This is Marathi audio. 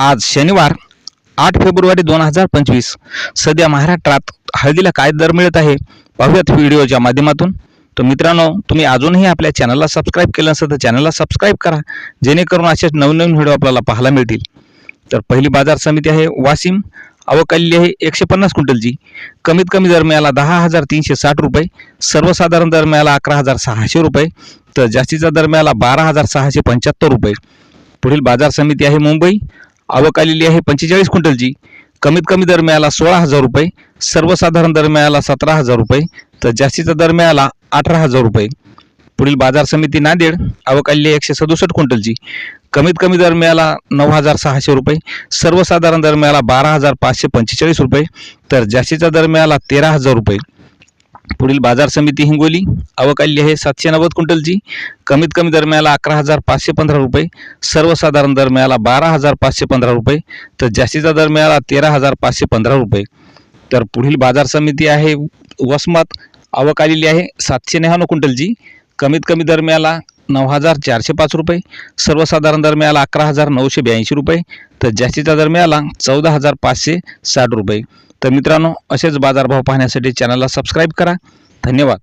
आज शनिवार आठ फेब्रुवारी दोन हजार पंचवीस. सध्या महाराष्ट्रात हळदीला काय दर मिळत आहे? पाहूयात व्हिडिओच्या माध्यमातून. तर मित्रांनो तुम्ही अजूनही आपल्या चॅनलला सबस्क्राईब केलं नसेल तर चॅनलला सबस्क्राईब करा. जेणेकरून असेच नवनवीन व्हिडिओ आपल्याला पाहायला मिळतील. तर पहिली बाजार समिती आहे वाशिम. अवकाली आहे एकशे पन्नास क्विंटलची. कमीत कमी दर मिळाला दहा हजार तीनशे साठ रुपये. सर्वसाधारण दर मिळाला अकरा हजार सहाशे रुपये. तर जास्तीचा दर मिळाला बारा हजार सहाशे पंच्याहत्तर रुपये. पुढील बाजार समिती आहे मुंबई. आवक आलेली आहे पंचेचाळीस क्विंटलची कमीत कमी दर मिळाला सोळा हजार रुपये. सर्वसाधारण दर मिळाला सतरा हजार रुपये. तर जास्तीचा दर मिळाला अठरा हजार रुपये. पुढील बाजार समिती नांदेड आवक आलेली आहे एकशे सदुसष्ट क्विंटलची कमीत कमी दर मिळाला नऊ हजार सहाशे रुपये. सर्वसाधारण दर मिळाला बारा हजार पाचशे पंचेचाळीस रुपये. तर जास्तीचा दर मिळाला तेरा हजार रुपये. पुढील बाजार समिती हिंगोली आवक आली आहे सातशे नव्वद क्विंटलची. कमीत कमी दरम्याला अकरा हजार पाचशे पंधरा रुपये. सर्वसाधारण दरम्याला बारा हजार पाचशे पंधरा रुपये. तर जास्तीचा दरम्याला तेरा हजार पाचशे पंधरा रुपये. तर पुढील बाजार समिती आहे वसमत आवक आलेली आहे सातशे न्याण्णव क्विंटलची. कमीत कमी दरम्याला नऊ हजार चारशे पाच रुपये. सर्वसाधारण दरम्याला अकरा हजार नऊशे ब्याऐंशी रुपये. तर जास्तीचा दरम्याला चौदा हजार पाचशे साठ रुपये. तर मित्रांनो असेच बाजारभाव पाहण्यासाठी चॅनलला सबस्क्राईब करा. धन्यवाद.